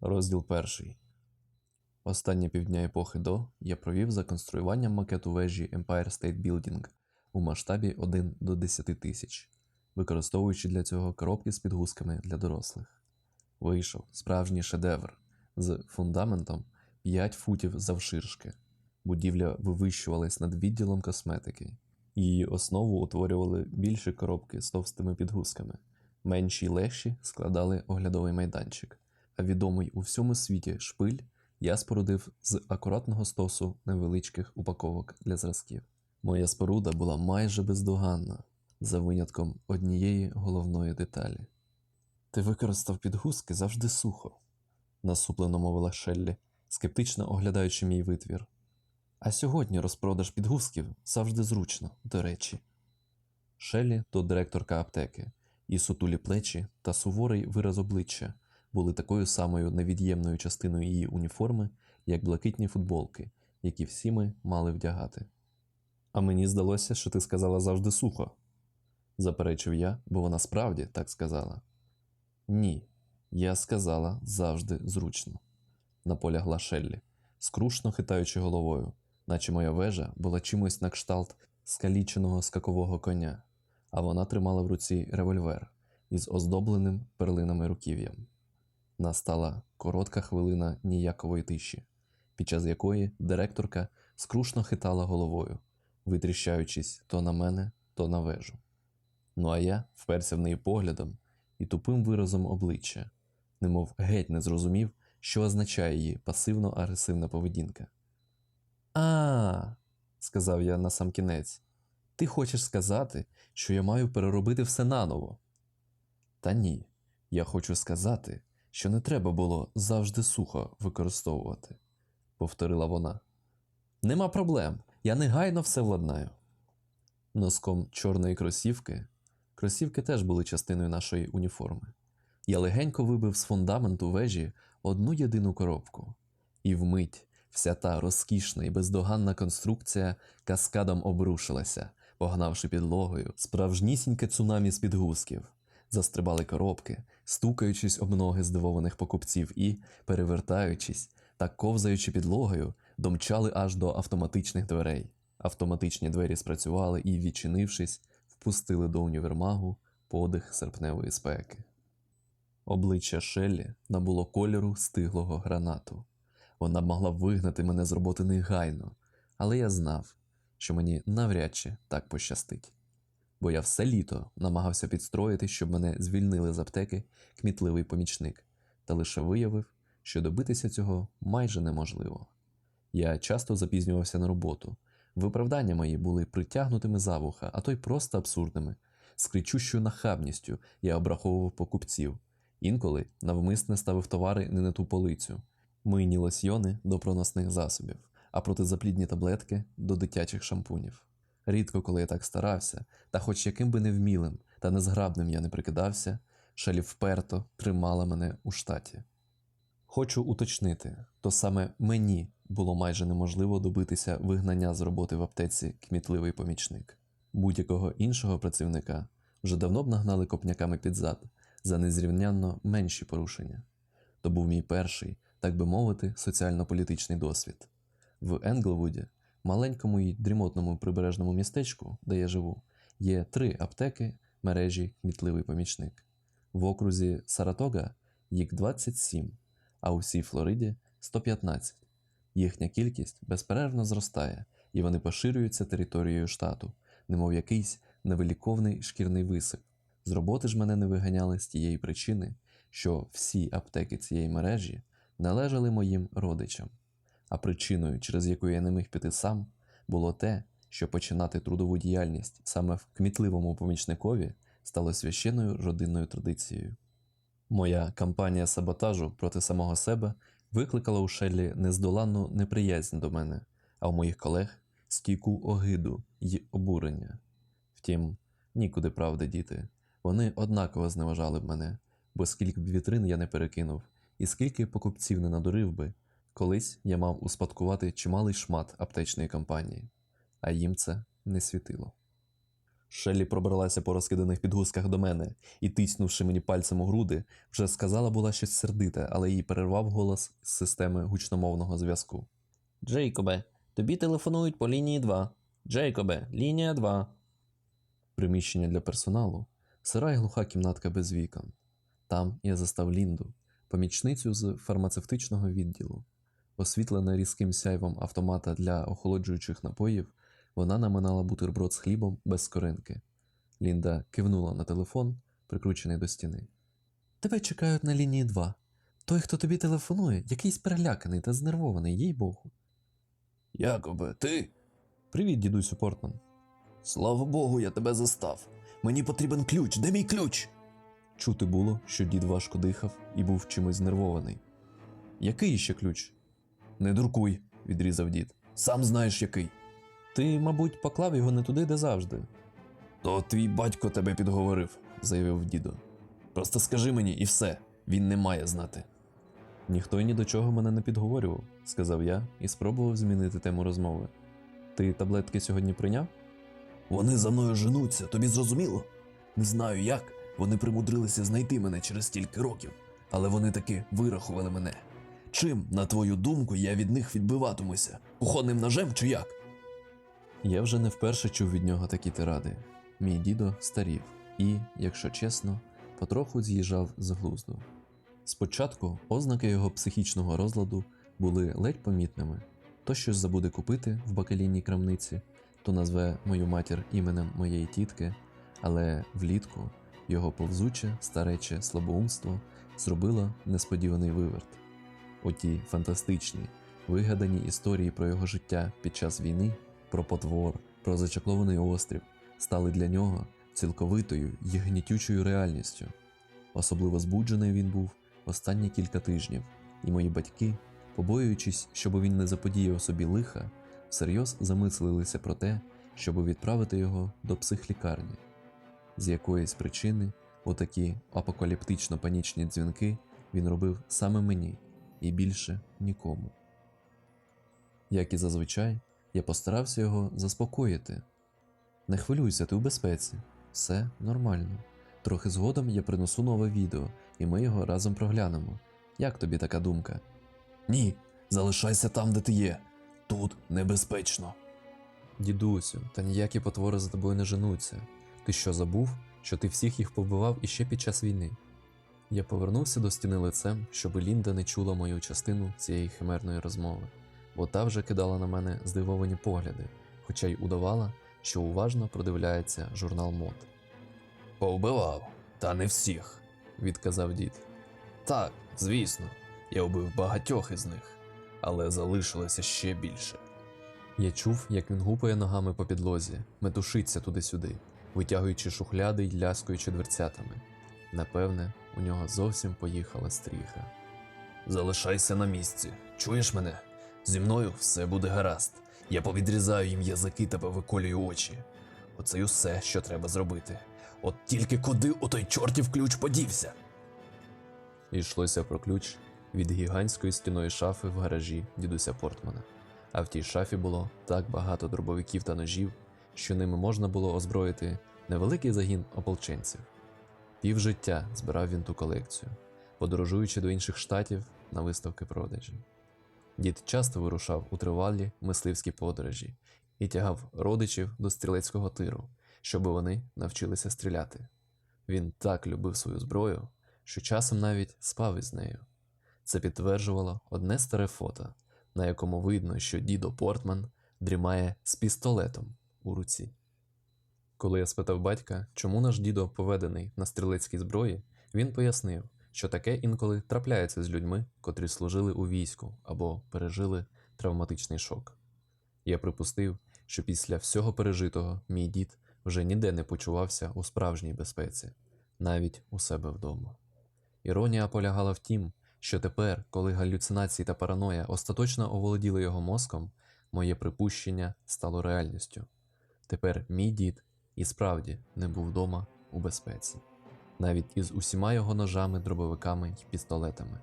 Розділ перший. Останні півдня епохи до я провів за конструюванням макету вежі Empire State Building у масштабі 1 до 10 тисяч, використовуючи для цього коробки з підгузками для дорослих. Вийшов справжній шедевр з фундаментом 5 футів завширшки. Будівля вивищувалась над відділом косметики. Її основу утворювали більші коробки з товстими підгузками, менші й легші складали оглядовий майданчик, відомий у всьому світі шпиль я спорудив з акуратного стосу невеличких упаковок для зразків. Моя споруда була майже бездоганна, за винятком однієї головної деталі. Ти використав підгузки завжди сухо, насуплено мовила Шеллі, скептично оглядаючи мій витвір. А сьогодні розпродаж підгузків завжди зручно, до речі. Шеллі то директорка аптеки, і сутулі плечі та суворий вираз обличчя були такою самою невід'ємною частиною її уніформи, як блакитні футболки, які всі ми мали вдягати. А мені здалося, що ти сказала завжди сухо, заперечив я, бо вона справді так сказала. Ні, я сказала завжди зручно, наполягла Шеллі, скрушно хитаючи головою, наче моя вежа була чимось на кшталт скаліченого скакового коня, а вона тримала в руці револьвер із оздобленим перлинами руків'ям. Настала коротка хвилина ніякової тиші, під час якої директорка скрушно хитала головою, витріщаючись то на мене, то на вежу. Ну а я вперся в неї поглядом і тупим виразом обличчя, немов геть не зрозумів, що означає її пасивно-агресивна поведінка. А, сказав я насамкінець, ти хочеш сказати, що я маю переробити все наново? Та ні, я хочу сказати, що не треба було завжди сухо використовувати, повторила вона. Нема проблем, я негайно все владнаю. Носком чорної кросівки, кросівки теж були частиною нашої уніформи. Я легенько вибив з фундаменту вежі одну єдину коробку, і вмить вся та розкішна і бездоганна конструкція каскадом обрушилася, погнавши підлогою справжнісіньке цунамі з підгузків. Застрибали коробки, стукаючись об ноги здивованих покупців і, перевертаючись та ковзаючи підлогою, домчали аж до автоматичних дверей. Автоматичні двері спрацювали і, відчинившись, впустили до універмагу подих серпневої спеки. Обличчя Шеллі набуло кольору стиглого гранату. Вона б могла вигнати мене з роботи негайно, але я знав, що мені навряд чи так пощастить. Бо я все літо намагався підстроїти, щоб мене звільнили з аптеки кмітливий помічник, та лише виявив, що добитися цього майже неможливо. Я часто запізнювався на роботу. Виправдання мої були притягнутими за вуха, а то й просто абсурдними. З кричущою нахабністю я обраховував покупців, інколи навмисне ставив товари не на ту полицю, мийні лосьйони до проносних засобів, а протизаплідні таблетки до дитячих шампунів. Рідко, коли я так старався, та хоч яким би невмілим та незграбним я не прикидався, Шелі вперто тримала мене у штаті. Хочу уточнити, то саме мені було майже неможливо добитися вигнання з роботи в аптеці кмітливий помічник. Будь-якого іншого працівника вже давно б нагнали копняками під зад за незрівнянно менші порушення. То був мій перший, так би мовити, соціально-політичний досвід. В Енглвуді, маленькому і дрімотному прибережному містечку, де я живу, є три аптеки мережі кмітливий помічник. В окрузі Саратога їх 27, а у всій Флориді 115. Їхня кількість безперервно зростає, і вони поширюються територією штату, немов якийсь невиліковний шкірний висип. З роботи ж мене не виганяли з тієї причини, що всі аптеки цієї мережі належали моїм родичам. А причиною, через яку я не міг піти сам, було те, що починати трудову діяльність саме в кмітливому помічникові стало священною родинною традицією. Моя кампанія саботажу проти самого себе викликала у Шеллі нездоланну неприязнь до мене, а у моїх колег стійку огиду й обурення. Втім, нікуди правди діти. Вони однаково зневажали б мене, бо скільки б вітрин я не перекинув, і скільки покупців не надурив би, колись я мав успадкувати чималий шмат аптечної компанії, а їм це не світило. Шеллі пробралася по розкиданих підгузках до мене і, тиснувши мені пальцем у груди, вже сказала була щось сердите, але її перервав голос з системи гучномовного зв'язку. Джейкобе, тобі телефонують по лінії 2. Джейкобе, лінія 2. Приміщення для персоналу. Сира й глуха кімнатка без вікон. Там я застав Лінду, помічницю з фармацевтичного відділу. Освітлена різким сяйвом автомата для охолоджуючих напоїв, вона наминала бутерброд з хлібом без скоринки. Лінда кивнула на телефон, прикручений до стіни. Тебе чекають на лінії 2. Той, хто тобі телефонує, якийсь переляканий та знервований, їй богу. Якобе, ти? Привіт, дідусю Портман. Слава Богу, я тебе застав. Мені потрібен ключ. Де мій ключ? Чути було, що дід важко дихав і був чимось знервований. Який ще ключ? Не дуркуй, відрізав дід. Сам знаєш який. Ти, мабуть, поклав його не туди, де завжди. То твій батько тебе підговорив, заявив дідо. Просто скажи мені і все, він не має знати. Ніхто й ні до чого мене не підговорював, сказав я і спробував змінити тему розмови. Ти таблетки сьогодні прийняв? Вони за мною женуться, тобі зрозуміло? Не знаю як, вони примудрилися знайти мене через стільки років, але вони таки вирахували мене. Чим, на твою думку, я від них відбиватимуся? Кухонним ножем чи як? Я вже не вперше чув від нього такі тиради. Мій дідо старів і, якщо чесно, потроху з'їжджав з глузду. Спочатку ознаки його психічного розладу були ледь помітними: то щось забуде купити в бакалійній крамниці, то назве мою матір іменем моєї тітки, але влітку його повзуче, старече слабоумство зробило несподіваний виверт. Оті фантастичні, вигадані історії про його життя під час війни, про потвор, про зачаклований острів стали для нього цілковитою й гнітючою реальністю. Особливо збуджений він був останні кілька тижнів, і мої батьки, побоюючись, щоб він не заподіяв собі лиха, всерйоз замислилися про те, щоб відправити його до психлікарні. З якоїсь причини отакі апокаліптично панічні дзвінки він робив саме мені і більше нікому. Як і зазвичай, я постарався його заспокоїти. Не хвилюйся, ти у безпеці, все нормально. Трохи згодом я принесу нове відео, і ми його разом проглянемо. Як тобі така думка? Ні, залишайся там, де ти є. Тут небезпечно. Дідусю, та ніякі потвори за тобою не женуться. Ти що забув, що ти всіх їх повбивав іще під час війни? Я повернувся до стіни лицем, щоб Лінда не чула мою частину цієї химерної розмови, бо та вже кидала на мене здивовані погляди, хоча й удавала, що уважно продивляється журнал мод. Повбивав, та не всіх, відказав дід. Так, звісно, я вбив багатьох із них, але залишилося ще більше. Я чув, як він гупає ногами по підлозі, метушиться туди-сюди, витягуючи шухляди й ляскаючи дверцятами. Напевне, у нього зовсім поїхала стріха. Залишайся на місці, чуєш мене? Зі мною все буде гаразд. Я повідрізаю їм язики та повиколюю очі. Оце й усе, що треба зробити. От тільки куди отой чортів ключ подівся. І йшлося про ключ від гігантської стіної шафи в гаражі дідуся Портмана. А в тій шафі було так багато дробовиків та ножів, що ними можна було озброїти невеликий загін ополченців. Півжиття збирав він ту колекцію, подорожуючи до інших штатів на виставки продажі. Дід часто вирушав у тривалі мисливські подорожі і тягав родичів до стрілецького тиру, щоб вони навчилися стріляти. Він так любив свою зброю, що часом навіть спав із нею. Це підтверджувало одне старе фото, на якому видно, що дідо Портман дрімає з пістолетом у руці. Коли я спитав батька, чому наш дідо поведений на стрілецькій зброї, він пояснив, що таке інколи трапляється з людьми, котрі служили у війську або пережили травматичний шок. Я припустив, що після всього пережитого мій дід вже ніде не почувався у справжній безпеці, навіть у себе вдома. Іронія полягала в тім, що тепер, коли галюцинації та параноя остаточно оволоділи його мозком, моє припущення стало реальністю. Тепер мій дід і справді не був вдома у безпеці, навіть із усіма його ножами, дробовиками й пістолетами.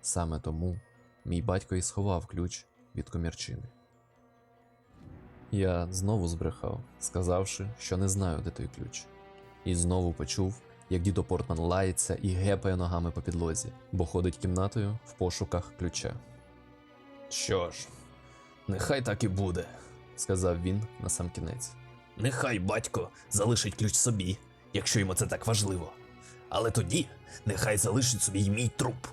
Саме тому мій батько і сховав ключ від комірчини. Я знову збрехав, сказавши, що не знаю, де той ключ. І знову почув, як дідо Портман лається і гепає ногами по підлозі, бо ходить кімнатою в пошуках ключа. Що ж, нехай так і буде, сказав він на сам кінець. Нехай батько залишить ключ собі, якщо йому це так важливо. Але тоді нехай залишить собі й мій труп.